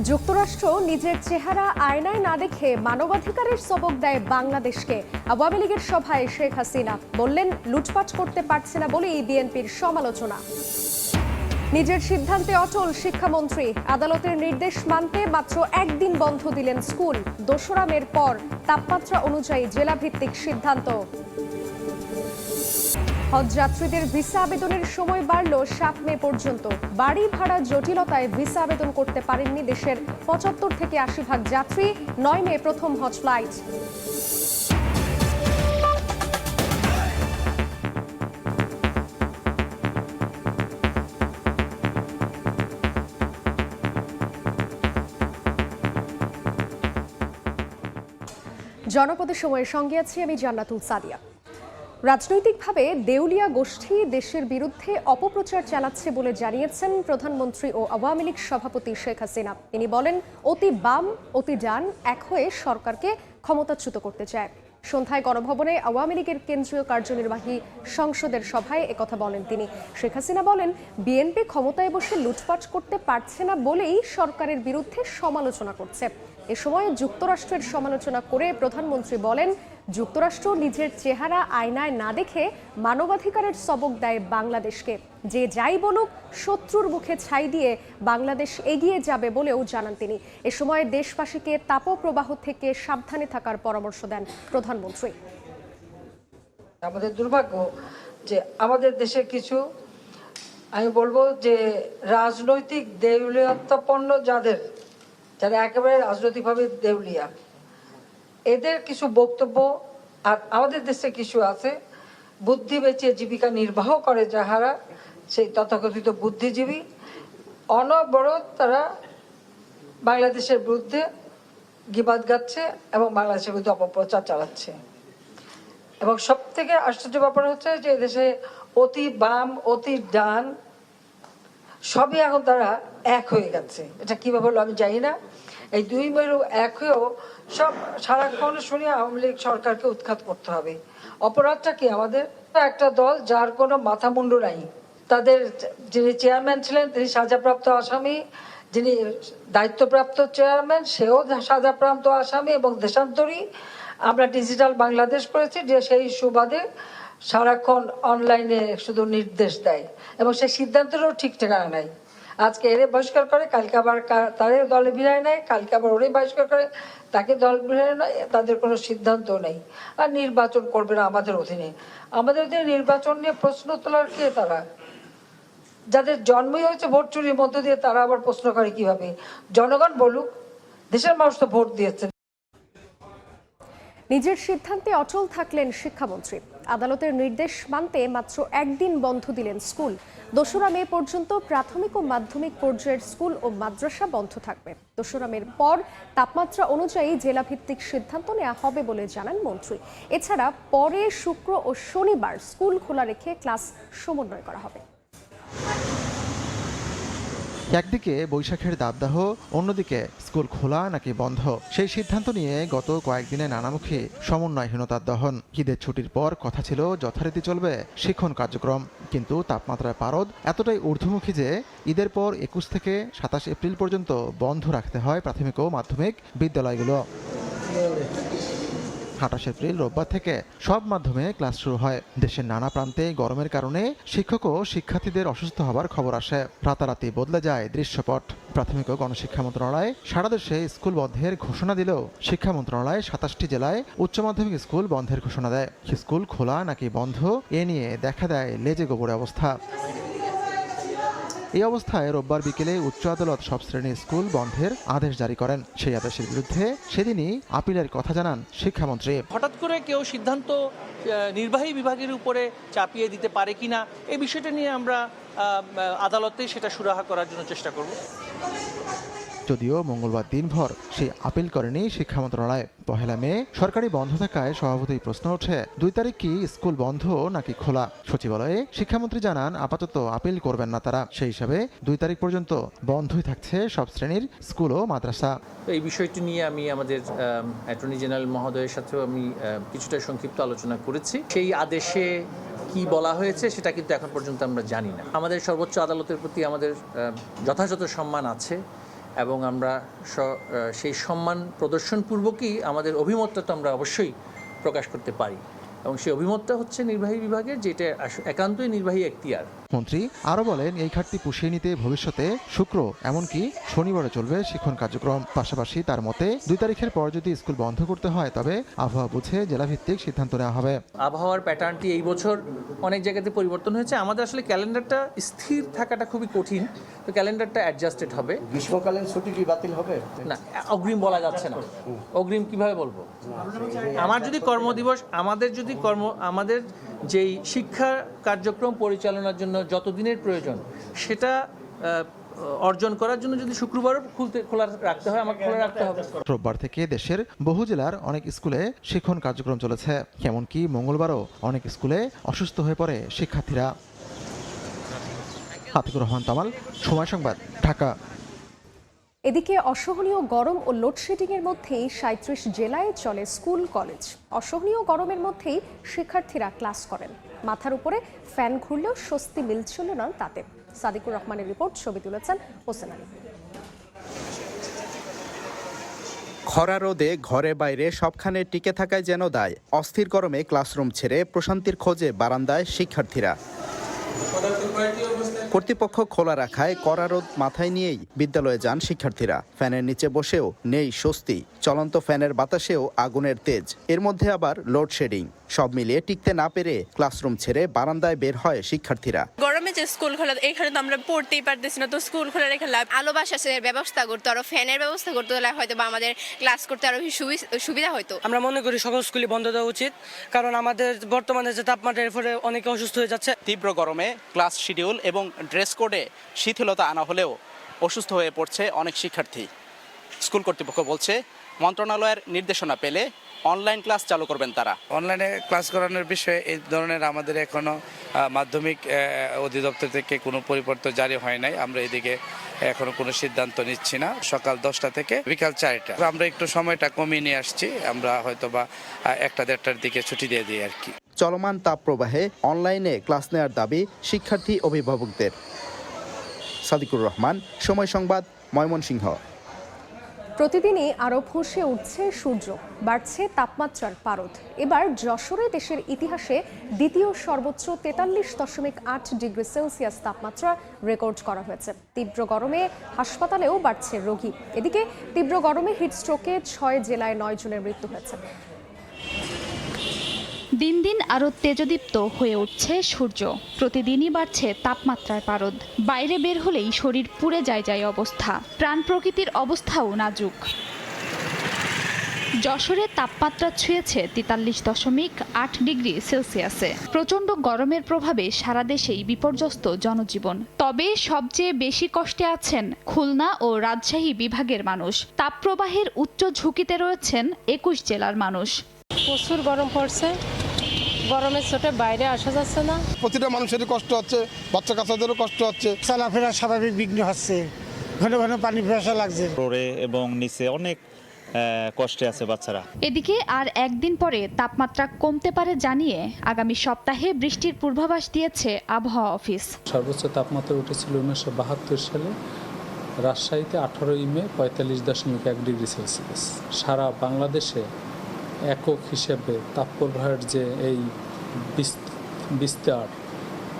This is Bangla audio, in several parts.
যুক্তরাষ্ট্র নিজের চেহারা আয়নায় না দেখে মানবাধিকারের সবক দেয় বাংলাদেশকে। আওয়ামী লীগের সভায় শেখ হাসিনা বললেন, লুটপাট করতে পারছে না বলেই বিএনপির সমালোচনা। নিজের সিদ্ধান্তে অটল শিক্ষামন্ত্রী, আদালতের নির্দেশ মানতে মাত্র একদিন বন্ধ দিলেন স্কুল। দোসরামের পর তাপমাত্রা অনুযায়ী জেলাভিত্তিক সিদ্ধান্ত। হজ যাত্রীদের ভিসা আবেদনের সময় বাড়ল সাত মে পর্যন্ত। বাড়ি ভাড়া জটিলতায় ভিসা আবেদন করতে পারেননি দেশের পঁচাত্তর থেকে আশি ভাগ যাত্রী। নয় মে প্রথম হজ ফ্লাইট। জনপদের সময়ের সঙ্গে আছি আমি জান্নাতুল সাদিয়া। রাজনৈতিকভাবে দেউলিয়া গোষ্ঠী দেশের বিরুদ্ধে অপপ্রচার চালাচ্ছে বলে জানিয়েছেন প্রধানমন্ত্রী ও আওয়ামী লীগ সভাপতি শেখ হাসিনা। তিনি বলেন, অতি বাম, অতি ডান, এক হয়ে সরকারকে ক্ষমতাচ্যুত করতে চায়। সন্ধ্যায় গণভবনে আওয়ামী লীগের কেন্দ্রীয় কার্যনির্বাহী সংসদের সভায় একথা বলেন তিনি। শেখ হাসিনা বলেন, বিএনপি ক্ষমতায় বসে লুটপাট করতে পারছে না বলেই সরকারের বিরুদ্ধে সমালোচনা করছে। এ সময় যুক্তরাষ্ট্রের সমালোচনা করে প্রধানমন্ত্রী বলেন, যুক্তরাষ্ট্র নিজের চেহারা আয়নায় না দেখে মানবাধিকারের সবক দেয় বাংলাদেশকে। যে যাই বলুক, শত্রুর মুখে ছাই দিয়ে বাংলাদেশ এগিয়ে যাবে বলেও জানান তিনি। এ সময় দেশবাসীকে তাপপ্রবাহ থেকে সাবধানে থাকার পরামর্শ দেন প্রধানমন্ত্রী। আমাদের দুর্ভাগ্য যে আমাদের দেশে কিছু, আমি বলব যে রাজনৈতিক দেউলিয়াত্মপন্ন যাদের যারা একেবারে রাজনৈতিকভাবে দেউলিয়া। এদের কিছু বক্তব্য আর আমাদের দেশে কিছু আছে। বুদ্ধি বেঁচে জীবিকা নির্বাহ করে যাহারা, সেই তথাকথিত বুদ্ধিজীবী। অনবরত তারা বাংলাদেশের বিরুদ্ধে গিবাদ গাচ্ছে এবং বাংলাদেশের বিরুদ্ধে অপপ্রচার চালাচ্ছে। এবং সব থেকে আশ্চর্য ব্যাপার হচ্ছে যে দেশে অতি বাম, অতি ডান সবই এখন তারা এক হয়ে গেছে। এটা কীভাবে হলো আমি জানি না। এই দুই মেরু এক হয়েও সব সারাক্ষণ শুনি আওয়ামী লীগ সরকারকে উৎখাত করতে হবে। অপরাধটা কি আমাদের? একটা দল যার কোনো মাথা মুন্ডু নাই। তাদের যিনি চেয়ারম্যান ছিলেন, তিনি সাজাপ্রাপ্ত আসামি, যিনি দায়িত্বপ্রাপ্ত চেয়ারম্যান, সেও সাজাপ্রাপ্ত আসামি এবং দেশান্তরী। আমরা ডিজিটাল বাংলাদেশ করেছি, যে সেই সুবাদে সারাক্ষণ অনলাইনে শুধু নির্দেশ দেয় এবং সেই সিদ্ধান্তেরও ঠিক ঠিকানা নাই আজকে এরে বহিষ্কার করে, কালকে আবার তারে দলে ভিড়ায় নেয়, কালকে আবার ওরে বহিষ্কার করে, তাকে দল ভিড়ায় নেয়, তাদের কোনো সিদ্ধান্ত নেই। আর নির্বাচন করবে না আমাদের অধীনে। আমাদের অধীনে নির্বাচন নিয়ে প্রশ্ন তোলার কে তারা? যাদের জন্মই হয়েছে ভোট চুরির মধ্য দিয়ে, তারা আবার প্রশ্ন করে কীভাবে? জনগণ বলুক, দেশের মানুষ তো ভোট দিয়েছে। নিজের সিদ্ধান্তে অচল থাকলেন শিক্ষামন্ত্রী। আদালতের নির্দেশ মানতে মাত্র একদিন বন্ধ দিলেন স্কুল। দোসরা মে পর্যন্ত প্রাথমিক ও মাধ্যমিক পর্যায়ের স্কুল ও মাদ্রাসা বন্ধ থাকবে। দোসরা মের পর তাপমাত্রা অনুযায়ী জেলাভিত্তিক সিদ্ধান্ত নেওয়া হবে বলে জানান মন্ত্রী। এছাড়া পরে শুক্র ও শনিবার স্কুল খোলা রেখে ক্লাস সমন্বয় করা হবে। একদিকে বৈশাখের দাবদাহ, অন্যদিকে স্কুল খোলা নাকি বন্ধ। সেই সিদ্ধান্ত নিয়ে গত কয়েকদিনে নানামুখী সমন্বয়হীনতার দহন। ঈদের ছুটির পর কথা ছিল, যথারীতি চলবে শিক্ষণ কার্যক্রম। কিন্তু তাপমাত্রার পারদ এতটাই ঊর্ধ্বমুখী যে, ঈদের পর একুশ থেকে সাতাশ এপ্রিল পর্যন্ত বন্ধ রাখতে হয় প্রাথমিক ও মাধ্যমিক বিদ্যালয়গুলো। আঠাশ এপ্রিল রোববার থেকে। সব মাধ্যমে ক্লাস শুরু হয়। দেশের নানা প্রান্তে গরমের কারণে শিক্ষক ও শিক্ষার্থীদের অসুস্থ হবার খবর আসে। রাতারাতি বদলে যায় দৃশ্যপট। প্রাথমিক ও গণশিক্ষা মন্ত্রণালয় সারা দেশে স্কুল বন্ধের ঘোষণা দিলেও শিক্ষা মন্ত্রণালয় সাতাশটি জেলায় উচ্চ মাধ্যমিক স্কুল বন্ধের ঘোষণা দেয়। স্কুল খোলা নাকি বন্ধ, এ নিয়ে দেখা দেয় লেজে গোবরে অবস্থা। এই অবস্থায় রোববার বিকেলে উচ্চ আদালত সব শ্রেণির স্কুল বন্ধের আদেশ জারি করেন। সেই আদেশের বিরুদ্ধে সেদিনই আপিলের কথা জানান শিক্ষামন্ত্রী। হঠাৎ করে কেউ সিদ্ধান্ত নির্বাহী বিভাগের উপরে চাপিয়ে দিতে পারে কিনা, এই বিষয়টা নিয়ে আমরা আদালতে সেটা সুরাহা করার জন্য চেষ্টা করব। যদিও মঙ্গলবার দিনভর সেই আপিল করেনি শিক্ষা মন্ত্রণালয়। পহেলা মে সরকারি বন্ধ থাকায় স্বভাবতই প্রশ্ন ওঠে, দুই তারিখ কি স্কুল বন্ধ নাকি খোলা? সচিবালয়ে শিক্ষামন্ত্রী জানান, আপাতত আপিল করবেন না তারা। সেই হিসাবে দুই তারিখ পর্যন্ত বন্ধই থাকছে সব শ্রেণির স্কুল ও মাদ্রাসা। এই বিষয়টি নিয়ে আমি আমাদের অ্যাটর্নি জেনারেল মহোদয়ের সাথেও আমি কিছুটা সংক্ষিপ্ত আলোচনা করেছি। সেই আদেশে কি বলা হয়েছে সেটা কিন্তু এখন পর্যন্ত আমরা জানি না। আমাদের সর্বোচ্চ আদালতের প্রতি আমাদের যথাযথ সম্মান আছে। এবং আমরা সেই সম্মান প্রদর্শনপূর্বকই আমাদের অভিমতটা তো আমরা অবশ্যই প্রকাশ করতে পারি। এবং সেই অভিমতটা হচ্ছে নির্বাহী বিভাগের যেটা একান্তই নির্বাহী এখতিয়ার। মন্ত্রী আরও বলেন এই ঘাটতি পুষিয়ে নিতে ভবিষ্যতে শুক্র এমনকি শনিবারে চলবে শিক্ষণ কার্যক্রম। পাশাপাশি তার মতে দুই তারিখের পর যদি স্কুল বন্ধ করতে হয় তবে আবহাওয়া বুঝে জেলাভিত্তিক সিদ্ধান্ত নেওয়া হবে। আবহাওয়ার প্যাটার্নটি এই বছর অনেক জায়গাতে পরিবর্তন হয়েছে। আমাদের আসলে ক্যালেন্ডারটা স্থির থাকাটা খুবই কঠিন। তো ক্যালেন্ডারটা অ্যাডজাস্টেড হবে। গ্রীষ্মকালীন ছুটি কি বাতিল হবে? না অগ্রিম বলা যাচ্ছে না। অগ্রিম কীভাবে বলব? আমার যদি কর্মদিবস আমাদের যদি কর্ম, আমাদের যেই শিক্ষা কার্যক্রম পরিচালনার জন্য যত দিনের প্রয়োজন, সেটা অর্জন করার জন্য যদি শুক্রবারও খুলতে, খোলা রাখতে হয়, আমাকে খোলা রাখতে হবে। রোববার থেকে দেশের বহু জেলার অনেক স্কুলে শিক্ষণ কার্যক্রম চলেছে, এমনকি মঙ্গলবারও অনেক স্কুলে অসুস্থ হয়ে পড়ে শিক্ষার্থীরা। হাতিকুর রহমান তামাল, সময় সংবাদ, ঢাকা। এদিকে অসহনীয় গরম ও লোডশেডিংয়ের মধ্যেই সাঁত্রিশ জেলায় চলে স্কুল, কলেজ। অসহনীয় গরমের মধ্যেই শিক্ষার্থীরা ক্লাস করেন। মাথার উপরে ফ্যান ঘুরলেও স্বস্তি মিলছিল না তাতে। সাদিকুর রহমানের রিপোর্ট ছবি তুলেছেন হোসেন আলী। খরা রোদে ঘরে বাইরে সবখানে টিকে থাকায় যেন দায়। অস্থির গরমে ক্লাসরুম ছেড়ে প্রশান্তির খোঁজে বারান্দায় শিক্ষার্থীরা। কর্তৃপক্ষ খোলা রাখায় কড়া রোদ মাথায় নিয়েই বিদ্যালয়ে যান শিক্ষার্থীরা। ফ্যানের নিচে বসেও নেই স্বস্তি চলন্ত ফ্যানের বাতাসেও আগুনের তেজ। এর মধ্যে আবার লোডশেডিং। সব মিলিয়ে টিকতে না পেরে ক্লাসরুম ছেড়ে বারান্দায় বের হয় শিক্ষার্থীরা। গরমে যে স্কুল খোলা এখানে তো আমরা পড়তেই পারতেছি না। তো স্কুল খোলা রেখে লাভ আলো বাসাসের ব্যবস্থা করতো আরও ফ্যানের ব্যবস্থা করতে হলে হয়তো বা আমাদের ক্লাস করতে আরও সুবিধা হতো আমরা মনে করি সকল স্কুলই বন্ধ দেওয়া উচিত কারণ আমাদের বর্তমানে যে তাপমাত্রা এর ফলে অনেকে অসুস্থ হয়ে যাচ্ছে। তীব্র গরমে ক্লাস শিডিউল এবং ড্রেস কোডে শিথিলতা আনা হলেও অসুস্থ হয়ে পড়ছে অনেক শিক্ষার্থী। স্কুল কর্তৃপক্ষ বলছে, মন্ত্রণালয়ের নির্দেশনা পেলে অনলাইন ক্লাস চালু করবেন তারা? অনলাইনে ক্লাস করানোর বিষয়ে এই ধরনের আমাদের এখনও মাধ্যমিক অধিদপ্তর থেকে কোনো পরিবর্তন জারি হয় নাই। আমরা এদিকে এখনও কোনো সিদ্ধান্ত নিচ্ছি না। সকাল দশটা থেকে বিকাল চারটা। আমরা একটু সময়টা কমিয়ে নিয়ে আসছি। আমরা হয়তো বা একটা দেড়টার দিকে ছুটি দিয়ে দিই আর কি। চলমান তাপপ্রবাহে অনলাইনে ক্লাস নেওয়ার দাবি শিক্ষার্থী অভিভাবকদের। সাদিকুর রহমান সময় সংবাদ ময়মনসিংহ। প্রতিদিনই আরও ফুঁসে উঠছে সূর্য, বাড়ছে তাপমাত্রার পারদ। এবার যশোরে দেশের ইতিহাসে দ্বিতীয় সর্বোচ্চ তেতাল্লিশ দশমিক আট ডিগ্রি সেলসিয়াস তাপমাত্রা রেকর্ড করা হয়েছে। তীব্র গরমে হাসপাতালেও বাড়ছে রোগী। এদিকে তীব্র গরমে হিটস্ট্রোকে ছয় জেলায় নয় জনের মৃত্যু হয়েছে। দিন দিন আরও তেজদীপ্ত হয়ে উঠছে সূর্য। প্রতিদিনই বাড়ছে তাপমাত্রার পারদ। বাইরে বের হলেই শরীর পুড়ে যায় যায় অবস্থা। প্রাণ প্রকৃতির অবস্থাও নাজুক। যশোরে তাপমাত্রা ছুঁয়েছে তেতাল্লিশ দশমিক আট ডিগ্রি সেলসিয়াসে। প্রচণ্ড গরমের প্রভাবে সারা দেশেই বিপর্যস্ত জনজীবন। তবে সবচেয়ে বেশি কষ্টে আছেন খুলনা ও রাজশাহী বিভাগের মানুষ। তাপপ্রবাহের উচ্চ ঝুঁকিতে রয়েছেন একুশ জেলার মানুষ। প্রচুর গরম পড়ছে। গরমের ছোটে বাইরে আসা যাচ্ছে না। প্রতিটা মানুষেরই কষ্ট হচ্ছে বাচ্চা কাচ্চাদেরও কষ্ট হচ্ছে। চলাফেরা স্বাভাবিক বিঘ্ন হচ্ছে। ঘন ঘন পানি পিপাসা লাগছে। ফ্লোরে এবং নিচে অনেক কষ্টে আছে বাচ্চারা। এদিকে আর একদিন পরে তাপমাত্রা কমতে পারে জানিয়ে আগামী সপ্তাহে বৃষ্টির পূর্বাভাস দিয়েছে আবহাওয়া অফিস। সর্বোচ্চ তাপমাত্রা উঠেছিল উনিশশো বাহাত্তর সালে। রাজশাহীতে আঠারোই মে পঁয়তাল্লিশ দশমিক এক ডিগ্রি সেলসিয়াস। সারা বাংলাদেশে একক হিসেবে তাপপ্রবাহের যে এই বিস- বিস্তার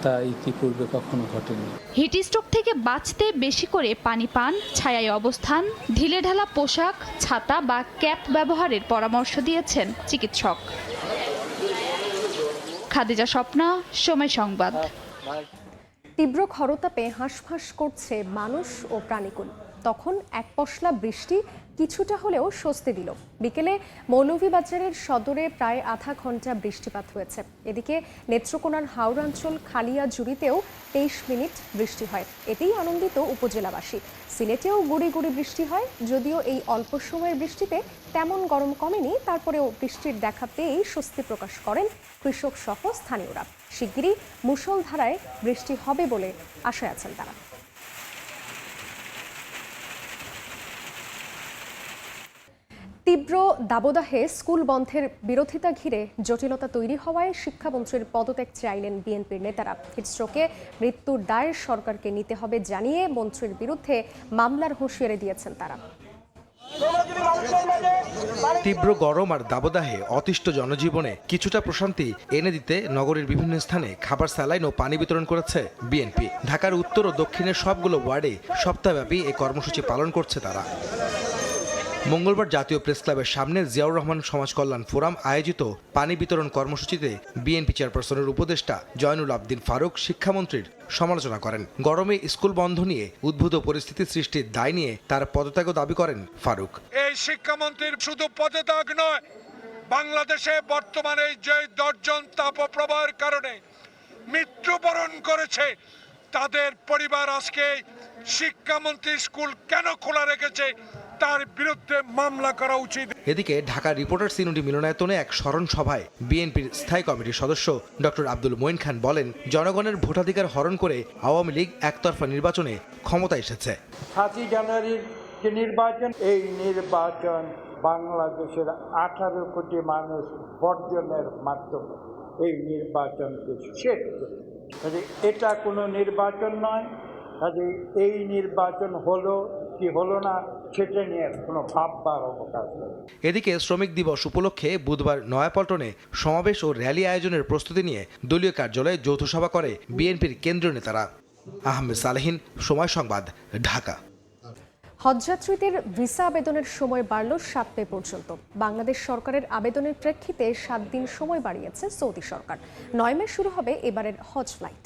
তা ইতিপূর্বে কখনো ঘটেনি। হিটস্ট্রোক থেকে বাঁচতে বেশি করে পানি পান ছায়ায় অবস্থান ঢিলেঢালা পোশাক ছাতা বা ক্যাপ ব্যবহারের পরামর্শ দিয়েছেন চিকিৎসক। খাদিজা স্বপ্না সময় সংবাদ। তীব্র খরতাপে হাঁসফাঁস করছে মানুষ ও প্রাণীকুল। তখন এক পশলা বৃষ্টি কিছুটা হলেও স্বস্তি দিল। বিকেলে মৌলভীবাজারের সদরে প্রায় আধা ঘণ্টা বৃষ্টিপাত হয়েছে। এদিকে নেত্রকোনার হাওড়াঞ্চল খালিয়া জুড়িতেও তেইশ মিনিট বৃষ্টি হয়। এতেই আনন্দিত উপজেলাবাসী। সিলেটেও গুড়ি গুড়ি বৃষ্টি হয়, যদিও এই অল্প সময়ের বৃষ্টিতে তেমন গরম কমেনি। তারপরেও বৃষ্টির দেখা পেয়েই স্বস্তি প্রকাশ করেন কৃষক সহ স্থানীয়রা। শিগগিরই মুষলধারায় বৃষ্টি হবে বলে আশায় আছেন তারা। তীব্র দাবদাহে স্কুল বন্ধের বিরোধিতা ঘিরে জটিলতা তৈরি হওয়ায় শিক্ষামন্ত্রীর পদত্যাগ চাইলেন বিএনপির নেতারা। হিটস্ট্রোকে মৃত্যুর দায় সরকারকে নিতে হবে জানিয়ে মন্ত্রীর বিরুদ্ধে মামলার হুঁশিয়ারি দিয়েছেন তারা। তীব্র গরম আর দাবদাহে অতিষ্ঠ জনজীবনে কিছুটা প্রশান্তি এনে দিতে নগরীর বিভিন্ন স্থানে খাবার স্যালাইন ও পানি বিতরণ করেছে বিএনপি। ঢাকার উত্তর ও দক্ষিণের সবগুলো ওয়ার্ডে সপ্তাহব্যাপী এই কর্মসূচি পালন করছে তারা। মঙ্গলবার জাতীয় প্রেস ক্লাবের সামনে জিয়াউর রহমান সমাজ কল্যাণ ফোরাম আয়োজিত পানি বিতরণ কর্মসূচিতে বিএনপি চেয়ারপারসনের উপদেষ্টা জয়নুল আবদিন ফারুক শিক্ষামন্ত্রীর সমালোচনা করেন। গরমে স্কুল বন্ধ নিয়ে উদ্ভূত পরিস্থিতি সৃষ্টির দায় নিয়ে তার পদত্যাগ দাবি করেন ফারুক। এই শিক্ষামন্ত্রীর শুধু পদত্যাগ নয়, বাংলাদেশে বর্তমানে যে দশজন তাপপ্রবাহের কারণে মৃত্যুবরণ করেছে, তাদের পরিবার আজকে শিক্ষামন্ত্রী স্কুল কেন খোলা রেখেছে তার বিরুদ্ধে মামলা করা উচিত। এদিকে ঢাকা রিপোর্টার্স ইউনিটি মিলনায়তনে এক স্মরণ সভায় বিএনপির স্থায়ী কমিটির সদস্য ডক্টর আব্দুল মঈন খান বলেন জনগণের ভোটাধিকার হরণ করে আওয়ামী লীগ একতরফা নির্বাচনে ক্ষমতা এসেছে। সাতই জানুয়ারির যে নির্বাচন এই নির্বাচন বাংলাদেশের আঠারো কোটি মানুষ বর্জনের মাধ্যমে এই নির্বাচনকে শেষ করে কাজে এটা কোনো নির্বাচন নয় কাজে এই নির্বাচন হলো কি হলো না সেটা নিয়ে কোনো ভাববার অবকাশ নেই। এদিকে শ্রমিক দিবস উপলক্ষে বুধবার নয়াপল্টনে সমাবেশ ও র্যালি আয়োজনের প্রস্তুতি নিয়ে দলীয় কার্যালয়ে যৌথ সভা করে বিএনপির কেন্দ্রীয় নেতারা। আহমেদ সালেহিন সময় সংবাদ ঢাকা। হজযাত্রীদের ভিসা আবেদনের সময় বাড়ল সাত মে পর্যন্ত। বাংলাদেশ সরকারের আবেদনের প্রেক্ষিতে সাত দিন সময় বাড়িয়েছে সৌদি সরকার। নয় মে শুরু হবে এবারের হজ ফ্লাইট।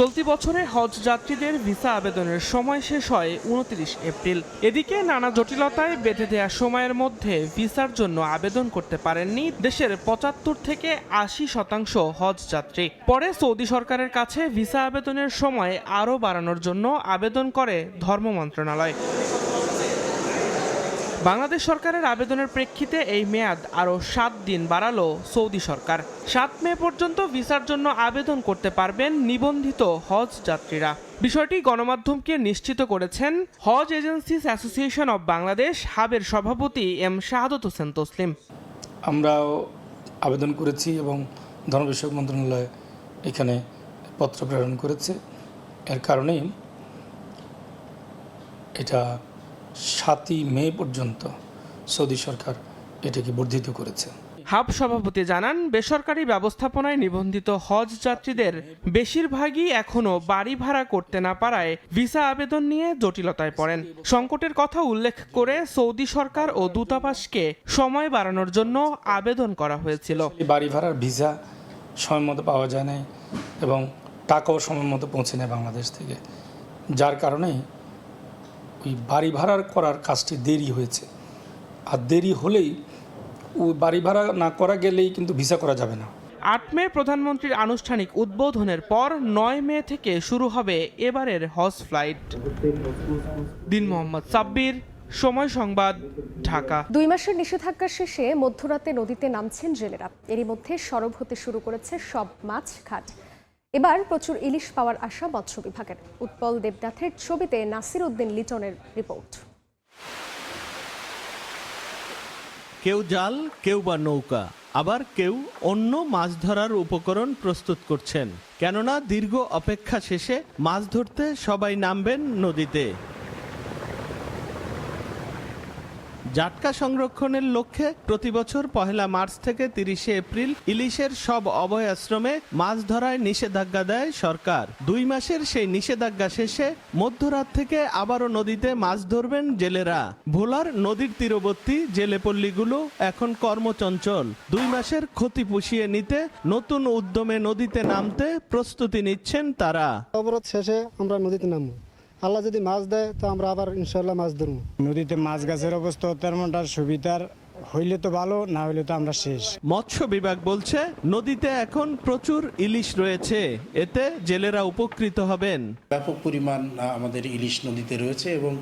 চলতি বছরে হজ যাত্রীদের ভিসা আবেদনের সময় শেষ হয় উনত্রিশ এপ্রিল। এদিকে নানা জটিলতায় বেঁধে দেওয়া সময়ের মধ্যে ভিসার জন্য আবেদন করতে পারেননি দেশের পঁচাত্তর থেকে আশি শতাংশ হজ যাত্রী। পরে সৌদি সরকারের কাছে ভিসা আবেদনের সময় আরও বাড়ানোর জন্য আবেদন করে ধর্ম মন্ত্রণালয়। বাংলাদেশ সরকারের আবেদনের প্রেক্ষিতে এই মেয়াদ আরও সাত দিন বাড়ালো সৌদি সরকার। সাত মে পর্যন্ত ভিসার জন্য আবেদন করতে পারবেন নিবন্ধিত হজ যাত্রীরা। বিষয়টি গণমাধ্যমকে নিশ্চিত করেছেন Hajj agencies association of Bangladesh হাবের সভাপতি এম শাহাদত হোসেন তসলিম। আমরাও আবেদন করেছি এবং ধর্ম বিষয়ক মন্ত্রণালয় এখানে পত্র প্রেরণ করেছে। এর কারণেই এটা সাতই মে পর্যন্ত সৌদি সরকার এটাকে বর্ধিত করেছে। হাব সভাপতি জানান বেসরকারি ব্যবস্থাপনায় নিবন্ধিত হজ যাত্রীদের বেশিরভাগই এখনও বাড়ি ভাড়া করতে না পারায় ভিসা আবেদন নিয়ে জটিলতায় পড়েন। সংকটের কথা উল্লেখ করে সৌদি সরকার ও দূতাবাসকে সময় বাড়ানোর জন্য আবেদন করা হয়েছিল। বাড়ি ভাড়ার ভিসা সময় মতো পাওয়া যায় নাই এবং টাকাও সময় মতো পৌঁছে নেয় বাংলাদেশ থেকে যার কারণে ওই বাড়ি ভাড়ার করার কাজটি দেরি হয়েছে। আর দেরি হলেই ওই বাড়ি ভাড়া না করা গেলেই কিন্তু ভিসা করা যাবে না। আট মে প্রধানমন্ত্রীর আনুষ্ঠানিক উদ্বোধনের পর নয় মে থেকে শুরু হবে এবারের হজ ফ্লাইট। দিন মোহাম্মদ সাব্বির সময় সংবাদ ঢাকা। দুই মাসের নিষেধাজ্ঞা শেষে মধ্যরাতে নদীতে নামছেন জেলেরা। এরই মধ্যে সরব হতে শুরু করেছে সব মাছ ঘাট। এবার প্রচুর ইলিশ পাওয়ার আশা মৎস্য বিভাগের। উৎপল দেবনাথের ছবিতে নাসির উদ্দিন লিটনের রিপোর্ট। কেউ জাল, কেউ বা নৌকা, আবার কেউ অন্য মাছ ধরার উপকরণ প্রস্তুত করছেন। কেননা দীর্ঘ অপেক্ষা শেষে মাছ ধরতে সবাই নামবেন নদীতে। জাটকা সংরক্ষণের লক্ষ্যে প্রতি বছর পহেলা মার্চ থেকে তিরিশে এপ্রিল ইলিশের সব অভয়াশ্রমে মাছ ধরায় নিষেধাজ্ঞা দেয় সরকার। দুই মাসের সেই নিষেধাজ্ঞা শেষে মধ্যরাত থেকে আবারও নদীতে মাছ ধরবেন জেলেরা। ভোলার নদীর তীরবর্তী জেলেপল্লীগুলো এখন কর্মচঞ্চল। দুই মাসের ক্ষতি পুষিয়ে নিতে নতুন উদ্যমে নদীতে নামতে প্রস্তুতি নিচ্ছেন তারা। অবরোধ শেষে আমরা নদীতে নামবো। আল্লাহ যদি মাছ দেয়, তো আমরা আবার ইনশাল্লাহ মাছ ধরবো। নদীতে মাছ গাছের অবস্থা তেমনটা সুবিধার হইলে তো ভালো না হইলে তো আমরা শেষ। মৎস্য বিভাগ বলছে নদীতে এখন প্রচুর ইলিশ রয়েছে এতে জেলেরা উপকৃত হবেন। ব্যাপক পরিমাণ আমাদের ইলিশ নদীতে রয়েছে এবং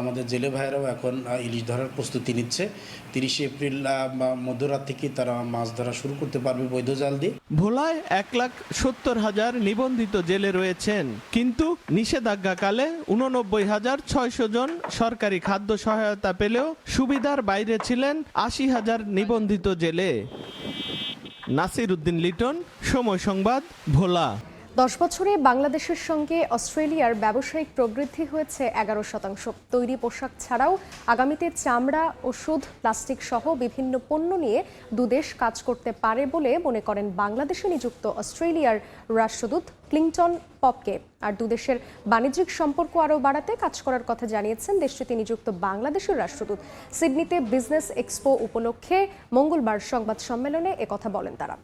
আমাদের জেলে ভাইয়েরাও এখন ইলিশ ধরার প্রস্তুতি নিচ্ছে। তিরিশে এপ্রিল মধ্যরাত থেকে তারা মাছ ধরা শুরু করতে পারবে বৈধ জাল দিয়ে। ভোলায় এক লাখ সত্তর হাজার নিবন্ধিত জেলে রয়েছেন কিন্তু নিষেধাজ্ঞাকালে উননব্বই হাজার ছয়শো জন সরকারি খাদ্য সহায়তা পেলেও সুবিধার বাইরে ছিলেন আশি হাজার নিবন্ধিত জেলে। নাসির উদ্দিন লিটন সময় সংবাদ ভোলা। দশ বছরে বাংলাদেশের সঙ্গে অস্ট্রেলিয়ার ব্যবসায়িক প্রবৃদ্ধি হয়েছে এগারো শতাংশ। তৈরি পোশাক ছাড়াও আগামীতে চামড়া, ওষুধ, প্লাস্টিক সহ বিভিন্ন পণ্য নিয়ে দুদেশ কাজ করতে পারে বলে মনে করেন বাংলাদেশে নিযুক্ত অস্ট্রেলিয়ার রাষ্ট্রদূত ক্লিংটন পপকে। আর দুদেশের বাণিজ্যিক সম্পর্ক আরও বাড়াতে কাজ করার কথা জানিয়েছেন দেশটিতে নিযুক্ত বাংলাদেশের রাষ্ট্রদূত। সিডনিতে বিজনেস এক্সপো উপলক্ষে মঙ্গলবার সংবাদ সম্মেলনে একথা বলেন তারা।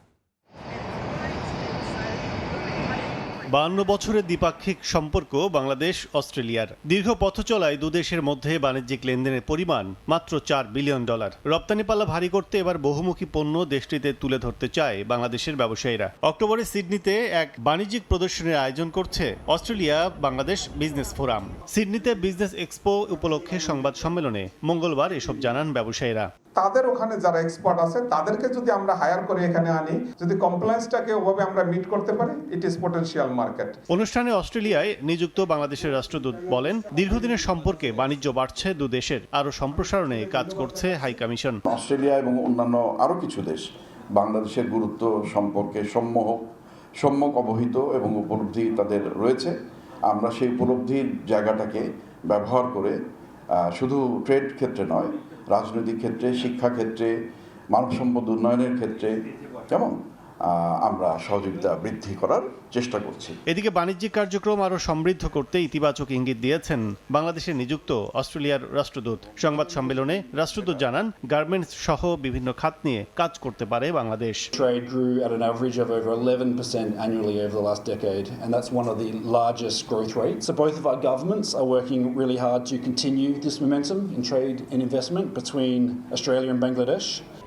বান্ন বছরের দ্বিপাক্ষিক সম্পর্ক বাংলাদেশ, অস্ট্রেলিয়ার। দীর্ঘ পথ চলায় দুদেশের মধ্যে বাণিজ্যিক লেনদেনের পরিমাণ মাত্র চার বিলিয়ন ডলার। রপ্তানি পাল্লা ভারী করতে এবার বহুমুখী পণ্য দেশটিতে তুলে ধরতে চায় বাংলাদেশের ব্যবসায়ীরা। অক্টোবরে সিডনিতে এক বাণিজ্যিক প্রদর্শনীর আয়োজন করছে অস্ট্রেলিয়া বাংলাদেশ বিজনেস ফোরাম। সিডনিতে বিজনেস এক্সপো উপলক্ষে সংবাদ সম্মেলনে মঙ্গলবার এসব জানান ব্যবসায়ীরা। তাদের ওখানে যারা এক্সপার্ট আছে তাদেরকে যদি আমরা হায়ার করে এখানে আনি যদি কমপ্লায়েন্সটাকে ওভাবে আমরা মিট করতে পারি ইট ইজ পোটেনশিয়াল মার্কেট অনুষ্ঠানে অস্ট্রেলিয়ায় নিযুক্ত বাংলাদেশের রাষ্ট্রদূত বলেন দীর্ঘদিনের সম্পর্কে বাণিজ্য বাড়ছে দু দেশের। আরও সম্প্রসারণে কাজ করছে হাই কমিশন। অস্ট্রেলিয়া এবং অন্যান্য আরও কিছু দেশ বাংলাদেশের গুরুত্ব সম্পর্কে সম্যক সম্যক অবহিত এবং উপলব্ধি তাদের রয়েছে। আমরা সেই উপলব্ধির জায়গাটাকে ব্যবহার করে শুধু ট্রেড ক্ষেত্রে নয় রাজনৈতিক ক্ষেত্রে শিক্ষাক্ষেত্রে মানব সম্পদ উন্নয়নের ক্ষেত্রে কেমন? আমরা সহযোগিতা বৃদ্ধি করার চেষ্টা করছি। এদিকে বাণিজ্যিক কার্যক্রম আরও সমৃদ্ধ করতে ইতিবাচক ইঙ্গিত দিয়েছেন বাংলাদেশে নিযুক্ত অস্ট্রেলিয়ার রাষ্ট্রদূত। সংবাদ সম্মেলনে রাষ্ট্রদূত জানান গার্মেন্টস সহ বিভিন্ন খাত নিয়ে কাজ করতে পারে Bangladesh. Trade grow at an average of annually over last decade and that's one of the largest growth rates of our are working really hard this momentum investment between Australia Bangladesh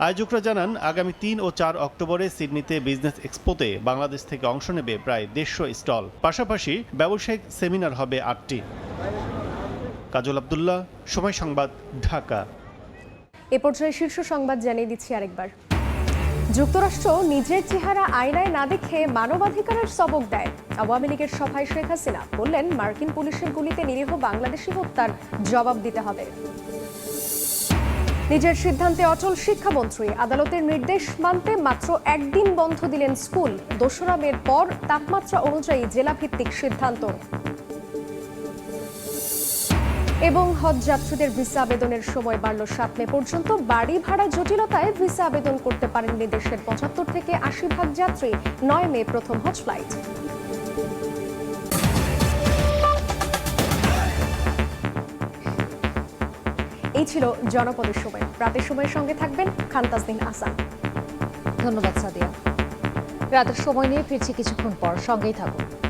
আয়োজকরা জানান, আগামী তিন ও চার অক্টোবরে সিডনিতে বিজনেস এক্সপোতে বাংলাদেশ থেকে অংশ নেবে প্রায় দেড়শো স্টল। পাশাপাশি ব্যবসায়িক সেমিনার হবে আটটি। কাজল আবদুল্লাহ, সময় সংবাদ, ঢাকা। এ পর্যায়ে শীর্ষ সংবাদ জানিয়ে দিচ্ছি আরেকবার। যুক্তরাষ্ট্র নিজের চেহারা আয়নায় না দেখে মানবাধিকারের সবক দেয়। আওয়ামী লীগের সভায় শেখ হাসিনা বললেন, মার্কিন পুলিশের গুলিতে নিরীহ বাংলাদেশি হত্যার জবাব দিতে হবে। নিজের সিদ্ধান্তে অচল শিক্ষামন্ত্রী আদালতের নির্দেশ মানতে মাত্র একদিন বন্ধ দিলেন স্কুল। দোসরা মের পর তাপমাত্রা অনুযায়ী জেলাভিত্তিক সিদ্ধান্ত। এবং হজ যাত্রীদের ভিসা আবেদনের সময় বাড়ল সাত মে পর্যন্ত। বাড়ি ভাড়া জটিলতায় ভিসা আবেদন করতে পারেননি দেশের পঁচাত্তর থেকে আশি ভাগ যাত্রী। নয় মে প্রথম হজ ফ্লাইট। এই ছিল জনপদের সময়। রাতের সময়ের সঙ্গে থাকবেন খান্তাসদিন আসান ধন্যবাদ সাদিয়া। রাতের সময় নিয়ে ফিরছি কিছুক্ষণ পর। সঙ্গেই থাকুন।